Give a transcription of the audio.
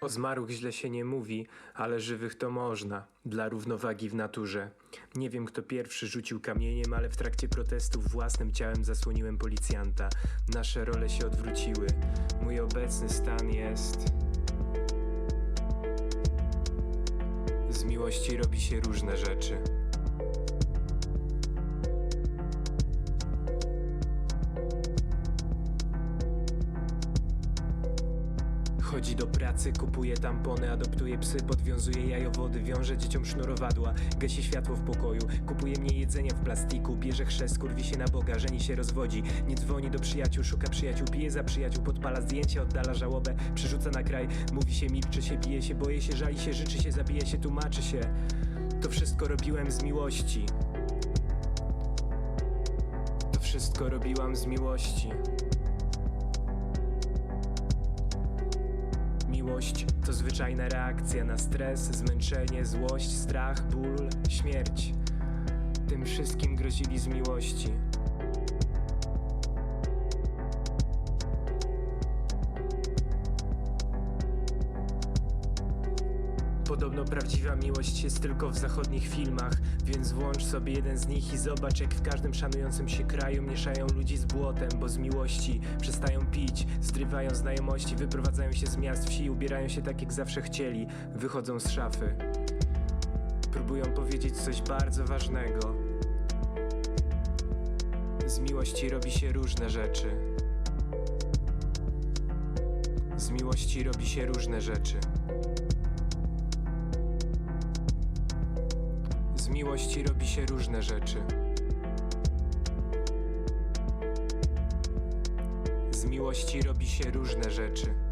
O zmarłych źle się nie mówi, ale żywych to można, dla równowagi w naturze. Nie wiem, kto pierwszy rzucił kamieniem, ale w trakcie protestów własnym ciałem zasłoniłem policjanta. Nasze role się odwróciły. Mój obecny stan jest. Z miłości robi się różne rzeczy. Chodzi do pracy, kupuje tampony, adoptuje psy, podwiązuje jajowody, wiąże dzieciom sznurowadła, gasi światło w pokoju, kupuje mnie jedzenia w plastiku, bierze chrzest, kurwi się na Boga, żeni się rozwodzi, nie dzwoni do przyjaciół, szuka przyjaciół, pije za przyjaciół, podpala zdjęcie, oddala żałobę, przerzuca na kraj, mówi się, milczy się, bije się, boje się, żali się, życzy się, zabija się, tłumaczy się. To wszystko robiłem z miłości. To wszystko robiłam z miłości. Zwyczajna reakcja na stres, zmęczenie, złość, strach, ból, śmierć. Tym wszystkim grozili z miłości. Podobno prawdziwa miłość jest tylko w zachodnich filmach, więc włącz sobie jeden z nich i zobacz, jak w każdym szanującym się kraju mieszają ludzi z błotem, bo z miłości przestają pić, zrywają znajomości, wyprowadzają się z miast, wsi, ubierają się tak, jak zawsze chcieli, wychodzą z szafy. Próbują powiedzieć coś bardzo ważnego. Z miłości robi się różne rzeczy. Z miłości robi się różne rzeczy. Z miłości robi się różne rzeczy. Z miłości robi się różne rzeczy.